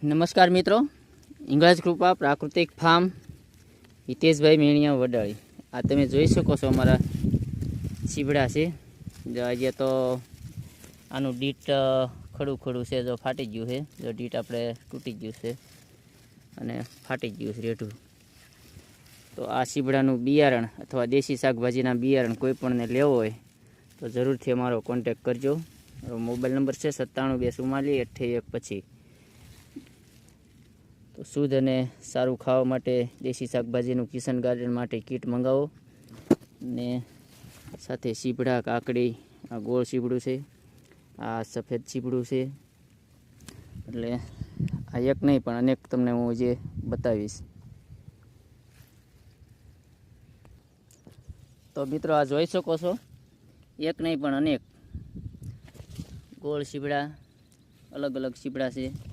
નમસ્કાર મિત્રો. ઇંગળાજ કૃપા, પ્રાકૃતિક ફાર્મ, હિતેશભાઈ મેણિયા વડાળી. આ તમે જોઈ શકો છો અમારા ચીબડા છે. જો આજે તો આનું ડીટ ખડું ખડું છે, જો ફાટી ગયું છે. જો ડીટ આપણે તૂટી ગયું છે અને ફાટી ગયું છે રેઢું. તો આ ચીબડાનું બિયારણ અથવા દેશી શાકભાજીના બિયારણ કોઈ પણને લેવો હોય તો જરૂરથી અમારો કોન્ટેક કરજો. મારો મોબાઈલ નંબર છે સત્તાણું બે ચુમ્માલીસ અઠ્યાવી એક પછી તો શુદ્ધ અને સારું ખાવા માટે દેશી શાકભાજીનું કિશન ગાર્ડન માટે કીટ મંગાવો. ને સાથે સીપડા, કાકડી, આ ગોળ સીપડું છે, આ સફેદ સીપડું છે. એટલે આ એક નહીં, પણ અનેક તમને હું જે બતાવીશ. તો મિત્રો આ જોઈ શકો છો, એક નહીં, પણ અનેક. ગોળ સીપડા અલગ અલગ સીપડા છે.